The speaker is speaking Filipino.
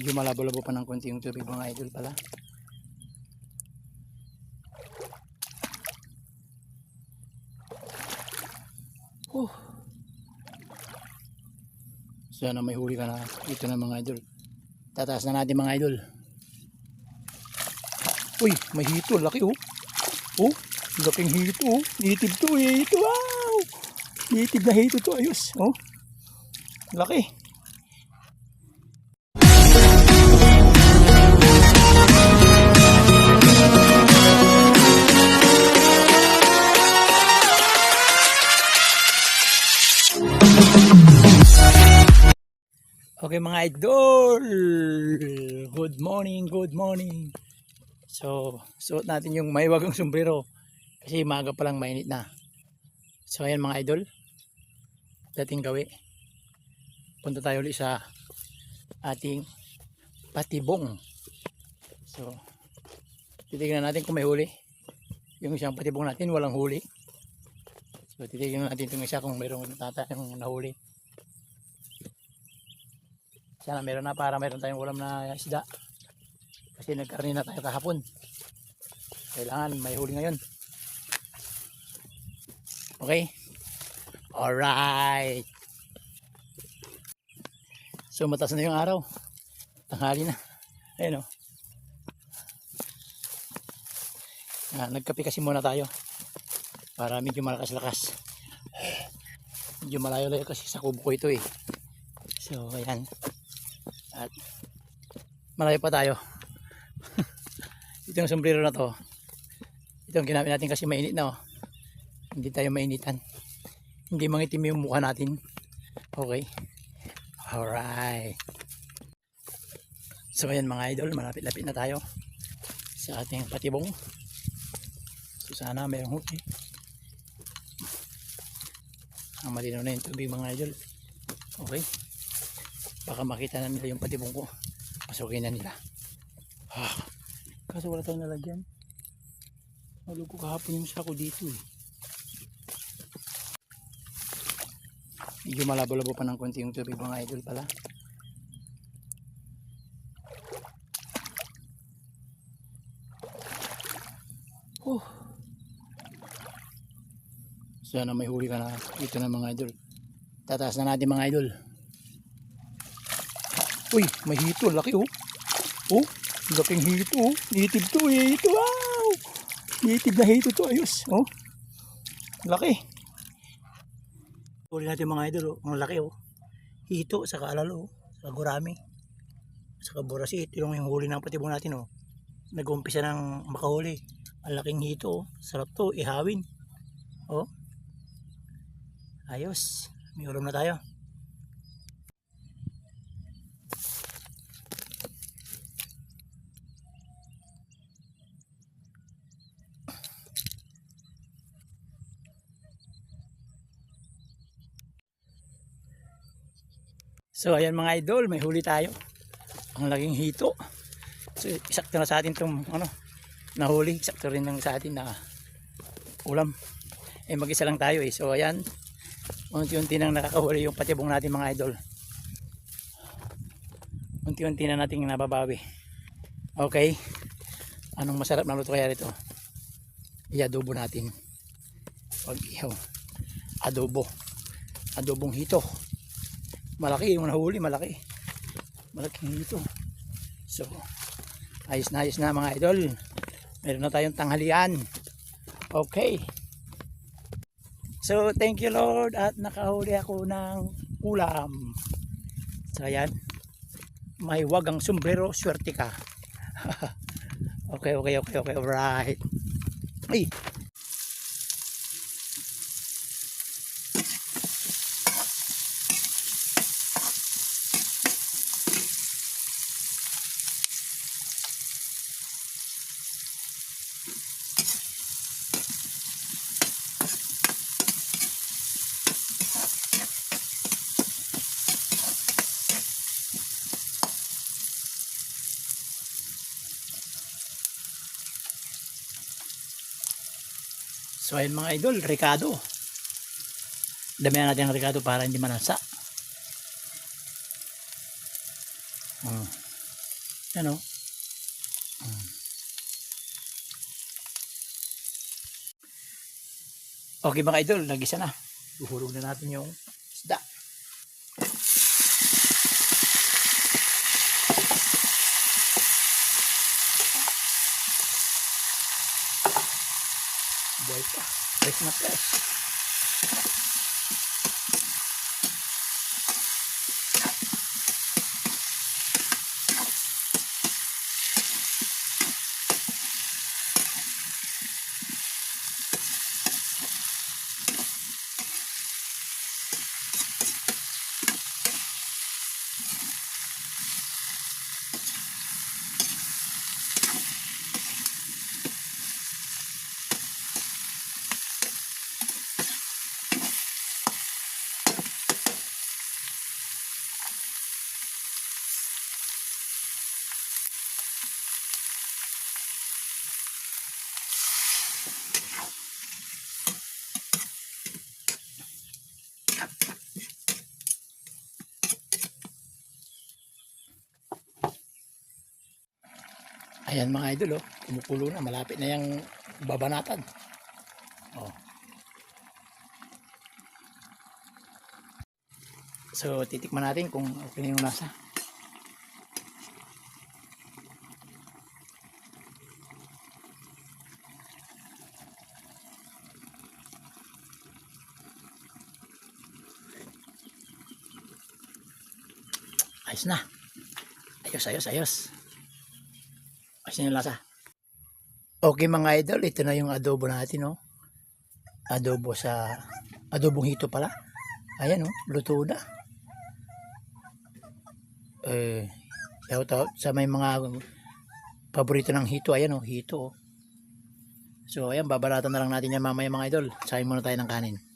Medyo malabo-labo pa ng konti yung tubig mga idol pala. Oh. Sana may huli ka na dito na mga idol. Tataas na natin mga idol. Uy, may hito. Laki oh. Oh, laking hito oh. Native to eh. Ito wow. Native na hito to. Ayos. Oh. Laki. Okay mga idol, good morning, good morning. So, suot natin yung may wagang sombrero kasi maga pa lang mainit na. So ayan mga idol, dating gawi. Punta tayo ulit sa ating patibong. So, titignan natin kung may huli. Yung isang patibong natin walang huli. So, titignan natin itong isa kung mayroong tatayang nahuli. Sana meron na para meron tayong ulam na isda. Kasi nagkarni na tayo kahapon. Kailangan may huli ngayon. Okay? Alright. So matas na yung araw. Tanghali na. Ayun o. Ah, nagkape kasi muna tayo. Para medyo malakas-lakas. Medyo malayo-layo kasi sa kubo ko ito eh. So ayan. At malayo pa tayo. ito yung sombrero na to. Ito ang ginamit natin kasi mainit na oh. Hindi tayo mainitan. Hindi mangitim yung mukha natin. Okay. Alright. So ayan mga idol, malapit-lapit na tayo sa ating patibong. So sana mayroong huli. Ang malinaw na yung tubig mga idol. Okay baka makita na nila yung patibong ko. Pasukin na nila. Ah, kaso wala tayong nalagyan. Nalog ko kahapon yung sako dito eh. Medyo malabo-labo pa ng konti yung tubig mga idol pala. Oh sana may huli ka na dito na mga idol. Tataas na natin mga idol Uy, may hito. Laki oh. Oh, laking hito oh. Native to eh. Ito wow. Native na hito to. Ayos. Oh. Laki. Huli natin mga idol oh. Ang laki oh. Hito sa kaalalo oh. Sa gurami. Sa kaburasi. Ito yung huli ng patibong natin oh. Nag-umpisa ng makahuli. Ang laking hito oh. Sarap to. Ihawin. Oh. Ayos. May ulam na tayo. So ayan mga idol, may huli tayo. Ang laging hito. So isakto na sa atin itong ano, nahuli. Isakto rin lang sa atin na ulam. Eh mag-isa lang tayo eh. So ayan, unti-unti nang nakakahuli yung patibong natin mga idol. Unti-unti na nating nababawi. Okay. Anong masarap na luto kaya rito? I-adobo natin. Pag ihaw. Adobo. Adobong hito malaki yung nahuli malaki. Malaking hito so ayos na ayos na mga idol. Meron na tayong tanghalian. Okay. So thank you lord at nakahuli ako ng ulam. So ayan. May wagang sombrero swerte ka. Okay okay okay okay alright. Ay So ayun mga idol, Ricardo. Damihan natin ang Ricardo para hindi manasa. Hmm. Yan o. Mm. Okay mga idol, nagisa na. Uhulog na natin yung isda. Boy pa. Fresh na fresh. Ayan mga idol oh, kumukulo na, malapit na yung babanatan. Oh. So titikman natin kung okay na yung nasa. Ayos na. Ayos, ayos, ayos. Lasa. Okay mga idol, ito na yung adobo natin, no? Adobo sa, adobong hito pala. Ayan, no? Luto na. Eh, shout out sa may mga paborito ng hito. Ayan, no? Hito, oh. So, ayan, babalatan na lang natin yan mamaya mga idol. Sayin muna tayo ng kanin.